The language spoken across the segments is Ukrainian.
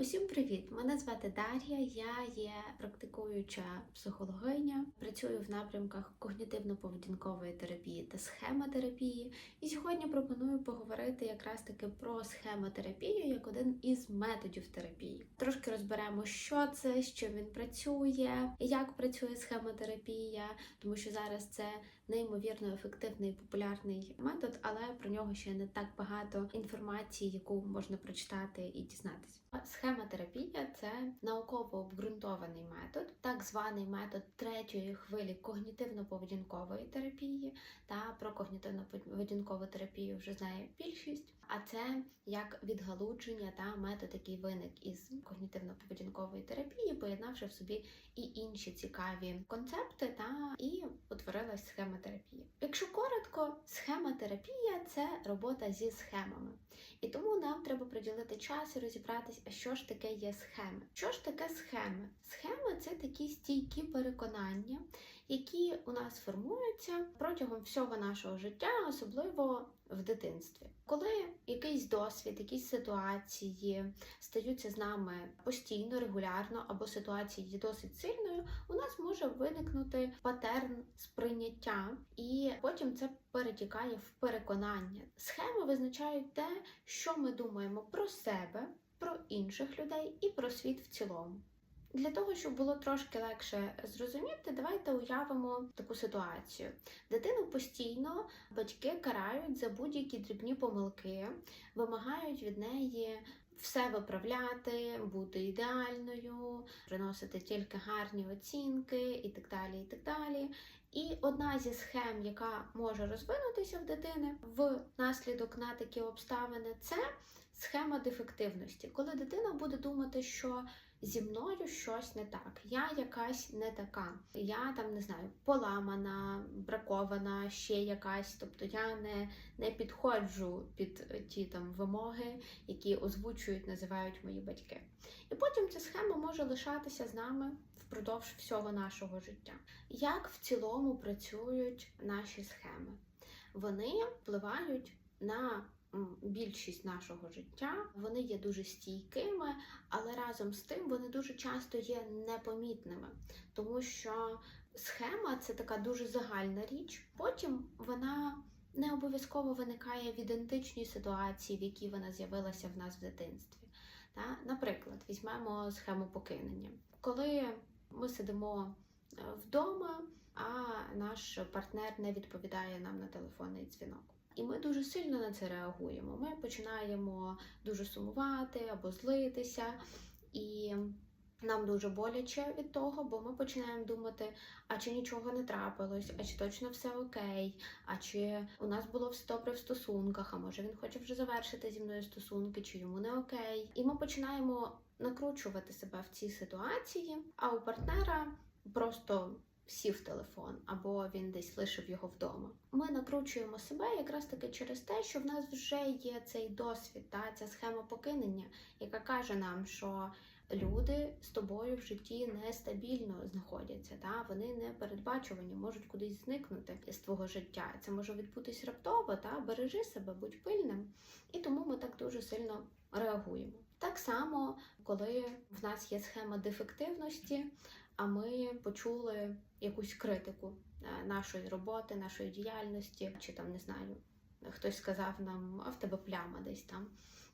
Усім привіт! Мене звати Дар'я. Я є практикуюча психологиня, працюю в напрямках когнітивно-поведінкової терапії та схемотерапії. І сьогодні пропоную поговорити якраз таки про схемотерапію як один із методів терапії. Трошки розберемо, що це, з чим він працює, як працює схемотерапія, тому що зараз це неймовірно ефективний і популярний метод, але про нього ще не так багато інформації, яку можна прочитати і дізнатися. Схемотерапія це науково обґрунтований метод, так званий метод третьої хвилі когнітивно-поведінкової терапії. Та про когнітивно-поведінкову терапію вже знає більшість. А це як відгалудження та метод, який виник із когнітивно-поведінкової терапії, поєднавши в собі і інші цікаві концепти, та і утворилась схемотерапія. Якщо коротко, схемотерапія це робота зі схемами. І тому нам треба приділити час і розібратись, а що ж таке є схеми. Що ж таке схеми? Схеми це такі стійкі переконання, які у нас формуються протягом всього нашого життя, особливо в дитинстві. Коли якийсь досвід, якісь ситуації стаються з нами постійно, регулярно, або ситуація є досить сильною, у нас може виникнути патерн сприйняття, і потім це перетікає в переконання. Схеми визначають те, що ми думаємо про себе, про інших людей і про світ в цілому. Для того, щоб було трошки легше зрозуміти, давайте уявимо таку ситуацію. Дитину постійно батьки карають за будь-які дрібні помилки, вимагають від неї все виправляти, бути ідеальною, приносити тільки гарні оцінки і так далі. І так далі. І одна зі схем, яка може розвинутися в дитини в наслідок на такі обставини, це схема дефективності, коли дитина буде думати, що зі мною щось не так, я якась не така, я там не знаю, поламана, бракована, ще якась, тобто я не, не підходжу під ті там вимоги, які озвучують, називають мої батьки. І потім ця схема може лишатися з нами впродовж всього нашого життя. Як в цілому працюють наші схеми? Вони впливають на більшість нашого життя, вони є дуже стійкими, але разом з тим вони дуже часто є непомітними, тому що схема це така дуже загальна річ. Потім вона не обов'язково виникає в ідентичній ситуації, в якій вона з'явилася в нас в дитинстві. Наприклад, візьмемо схему покинення. Коли ми сидимо е, вдома, а наш партнер не відповідає нам на телефонний дзвінок. І ми дуже сильно на це реагуємо. Ми починаємо дуже сумувати або злитися, і нам дуже боляче від того, бо ми починаємо думати, а чи нічого не трапилось, а чи точно все окей, а чи у нас було все добре в стосунках, а може він хоче вже завершити зі мною стосунки, чи йому не окей. І ми починаємо накручувати себе в цій ситуації, а у партнера просто сів телефон, або він десь лишив його вдома. Ми накручуємо себе якраз таки через те, що в нас вже є цей досвід, та ця схема покинення, яка каже нам, що люди з тобою в житті нестабільно знаходяться, та вони не передбачувані, можуть кудись зникнути з твого життя. Це може відбутись раптово, та бережи себе, будь пильним. І тому ми так дуже сильно реагуємо. Так само, коли в нас є схема дефективності, а ми почули якусь критику е, нашої роботи, нашої діяльності, чи там не знаю, хтось сказав нам, а в тебе пляма десь там.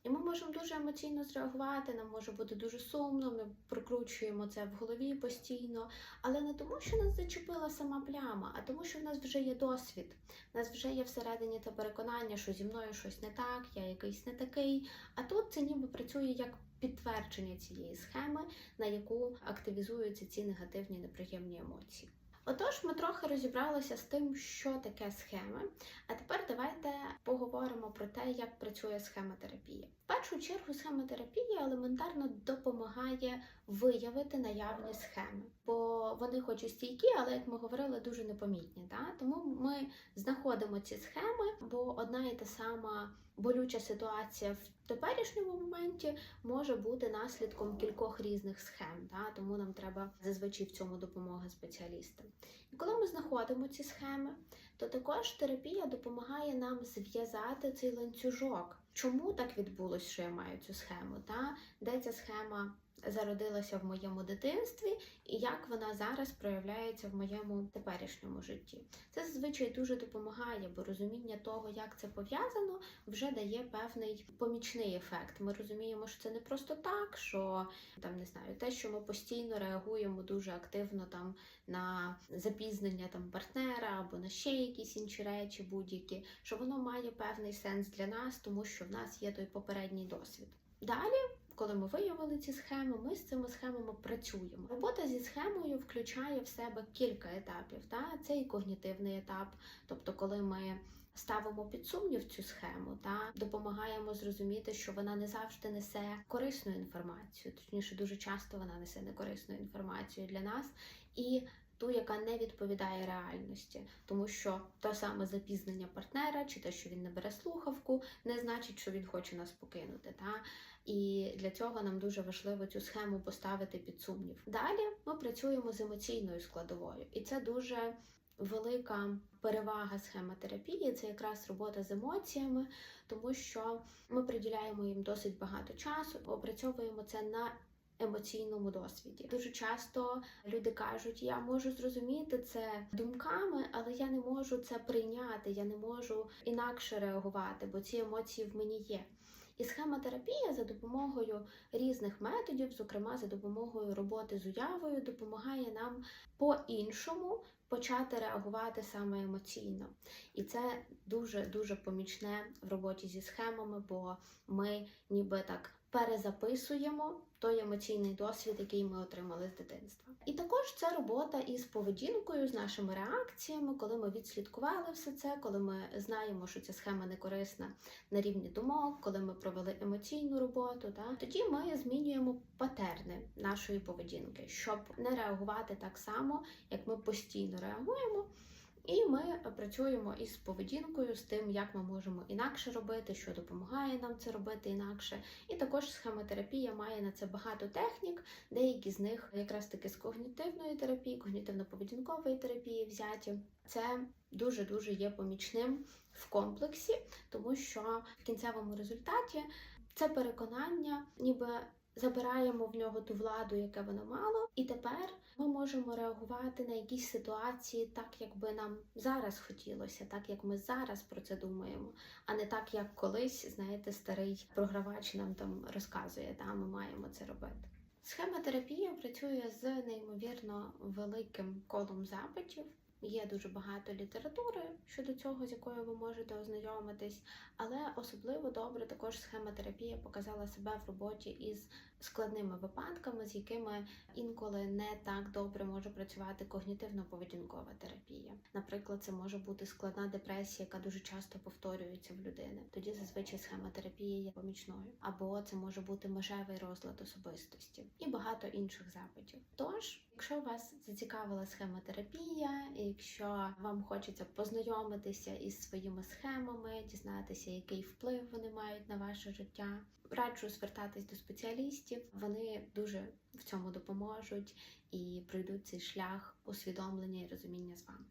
І ми можемо дуже емоційно зреагувати, нам може бути дуже сумно, ми прокручуємо це в голові постійно, але не тому, що нас зачепила сама пляма, а тому, що в нас вже є досвід. У нас вже є всередині те переконання, що зі мною щось не так, я якийсь не такий. А тут це ніби працює як підтвердження цієї схеми, на яку активізуються ці негативні неприємні емоції. Отож, ми трохи розібралися з тим, що таке схеми. А тепер давайте поговоримо про те, як працює схемотерапія. В першу чергу схемотерапія елементарно допомагає виявити наявні схеми, бо вони, хоч і стійкі, але як ми говорили, дуже непомітні. Да? Тому ми знаходимо ці схеми, бо одна і та сама болюча ситуація в теперішньому моменті може бути наслідком кількох різних схем, да? тому нам треба зазвичай в цьому допомога спеціалістам. І коли ми знаходимо ці схеми, то також терапія допомагає нам зв'язати цей ланцюжок чому так відбулось, що я маю цю схему, та де ця схема зародилася в моєму дитинстві, і як вона зараз проявляється в моєму теперішньому житті. Це зазвичай дуже допомагає, бо розуміння того, як це пов'язано, вже дає певний помічний ефект. Ми розуміємо, що це не просто так, що там не знаю, те, що ми постійно реагуємо дуже активно там на запізнення там партнера або на ще якісь інші речі, будь-які, що воно має певний сенс для нас, тому що в нас є той попередній досвід. Далі. Коли ми виявили ці схеми, ми з цими схемами працюємо. Робота зі схемою включає в себе кілька етапів. Та? Це і когнітивний етап, тобто, коли ми ставимо під сумнів цю схему, та допомагаємо зрозуміти, що вона не завжди несе корисну інформацію, точніше, дуже часто вона несе некорисну інформацію для нас і. Ту, яка не відповідає реальності, тому що то саме запізнення партнера, чи те, що він не бере слухавку, не значить, що він хоче нас покинути. Та? І для цього нам дуже важливо цю схему поставити під сумнів. Далі ми працюємо з емоційною складовою, і це дуже велика перевага схемотерапії. Це якраз робота з емоціями, тому що ми приділяємо їм досить багато часу, опрацьовуємо це на емоційному досвіді. Дуже часто люди кажуть, я можу зрозуміти це думками, але я не можу це прийняти, я не можу інакше реагувати, бо ці емоції в мені є. І схемотерапія за допомогою різних методів, зокрема за допомогою роботи з уявою, допомагає нам по-іншому почати реагувати саме емоційно. І це дуже дуже помічне в роботі зі схемами, бо ми ніби так перезаписуємо той емоційний досвід, який ми отримали з дитинства. І також це робота із поведінкою, з нашими реакціями, коли ми відслідкували все це, коли ми знаємо, що ця схема не корисна на рівні думок, коли ми провели емоційну роботу, та тоді ми змінюємо патерни нашої поведінки, щоб не реагувати так само, як ми постійно реагуємо. І ми працюємо із поведінкою, з тим, як ми можемо інакше робити, що допомагає нам це робити інакше. І також схемотерапія має на це багато технік, деякі з них якраз таки з когнітивної терапії, когнітивно-поведінкової терапії взяті. Це дуже дуже є помічним в комплексі, тому що в кінцевому результаті це переконання, ніби забираємо в нього ту владу, яке воно мало, і тепер ми можемо реагувати на якісь ситуації так, як би нам зараз хотілося, так як ми зараз про це думаємо, а не так, як колись, знаєте, старий програвач нам там розказує, та ми маємо це робити. Схемотерапія працює з неймовірно великим колом запитів. Є дуже багато літератури щодо цього, з якою ви можете ознайомитись, але особливо добре також схемотерапія показала себе в роботі із складними випадками, з якими інколи не так добре може працювати когнітивно-поведінкова терапія. Наприклад, це може бути складна депресія, яка дуже часто повторюється в людини. Тоді зазвичай схемотерапія є помічною, або це може бути межевий розлад особистості і багато інших запитів. Тож, якщо вас зацікавила схемотерапія, і якщо вам хочеться познайомитися із своїми схемами, дізнатися, який вплив вони мають на ваше життя. Раджу звертатись до спеціалістів, вони дуже в цьому допоможуть і пройдуть цей шлях усвідомлення і розуміння з вами.